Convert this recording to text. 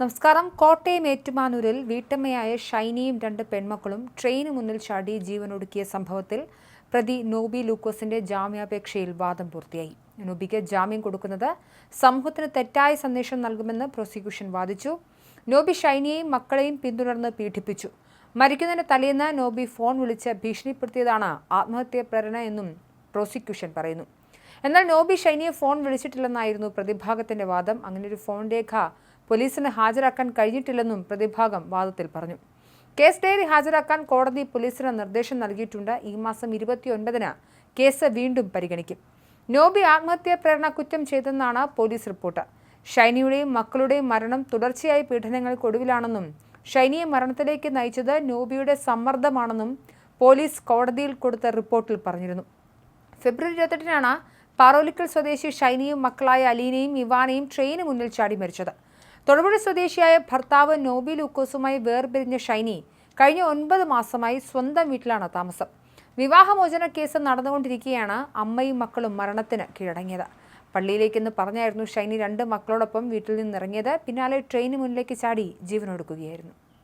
നമസ്കാരം. കോട്ടയം ഏറ്റുമാനൂരിൽ വീട്ടമ്മയായ ഷൈനിയും രണ്ട് പെൺമക്കളും ട്രെയിന് മുന്നിൽ ചാടി ജീവനൊടുക്കിയ സംഭവത്തിൽ പ്രതി നോബി ലൂക്കോസിന്റെ ജാമ്യാപേക്ഷയിൽ വാദം പൂർത്തിയായി. നോബിക്ക് ജാമ്യം കൊടുക്കുന്നത് സമൂഹത്തിന് തെറ്റായ സന്ദേശം നൽകുമെന്ന് പ്രോസിക്യൂഷൻ വാദിച്ചു. നോബി ഷൈനിയെയും മക്കളെയും പിന്തുടർന്ന് പീഡിപ്പിച്ചു. മരിക്കുന്നതിന് തലേന്ന് നോബി ഫോൺ വിളിച്ച് ഭീഷണിപ്പെടുത്തിയതാണ് ആത്മഹത്യാ പ്രേരണ എന്നും പ്രോസിക്യൂഷൻ പറയുന്നു. എന്നാൽ നോബി ഷൈനിയെ ഫോൺ വിളിച്ചിട്ടില്ലെന്നായിരുന്നു പ്രതിഭാഗത്തിന്റെ വാദം. അങ്ങനെ ഒരു ഫോൺ രേഖ പോലീസിന് ഹാജരാക്കാൻ കഴിഞ്ഞിട്ടില്ലെന്നും പ്രതിഭാഗം വാദത്തിൽ പറഞ്ഞു. കേസ് ഡയറി ഹാജരാക്കാൻ കോടതി പോലീസിന് നിർദ്ദേശം നൽകിയിട്ടുണ്ട്. ഈ മാസം ഇരുപത്തിയൊൻപതിന് കേസ് വീണ്ടും പരിഗണിക്കും. നോബി ആത്മഹത്യാ പ്രേരണ കുറ്റം ചെയ്തെന്നാണ് പോലീസ് റിപ്പോർട്ട്. ഷൈനിയുടെയും മക്കളുടെയും മരണം തുടർച്ചയായ പീഡനങ്ങൾക്കൊടുവിലാണെന്നും ഷൈനിയെ മരണത്തിലേക്ക് നയിച്ചത് നോബിയുടെ സമ്മർദ്ദമാണെന്നും പോലീസ് കോടതിയിൽ കൊടുത്ത റിപ്പോർട്ടിൽ പറഞ്ഞിരുന്നു. ഫെബ്രുവരി ഇരുപത്തെട്ടിനാണ് പാറോലിക്കൽ സ്വദേശി ഷൈനിയും മക്കളായ അലീനയും ഇവാനയും ട്രെയിന് മുന്നിൽ ചാടി മരിച്ചത്. തൊടുപുഴ സ്വദേശിയായ ഭർത്താവ് നോബി ലൂക്കോസുമായി വേർപിരിഞ്ഞ ഷൈനി കഴിഞ്ഞ ഒൻപത് മാസമായി സ്വന്തം വീട്ടിലാണ് താമസം. വിവാഹമോചന കേസ് നടന്നുകൊണ്ടിരിക്കുകയാണ് അമ്മയും മക്കളും മരണത്തിന് കീഴടങ്ങിയത്. പള്ളിയിലേക്കെന്ന് പറഞ്ഞായിരുന്നു ഷൈനി രണ്ട് മക്കളോടൊപ്പം വീട്ടിൽ നിന്നിറങ്ങിയത്. പിന്നാലെ ട്രെയിന് മുന്നിലേക്ക് ചാടി ജീവനൊടുക്കുകയായിരുന്നു.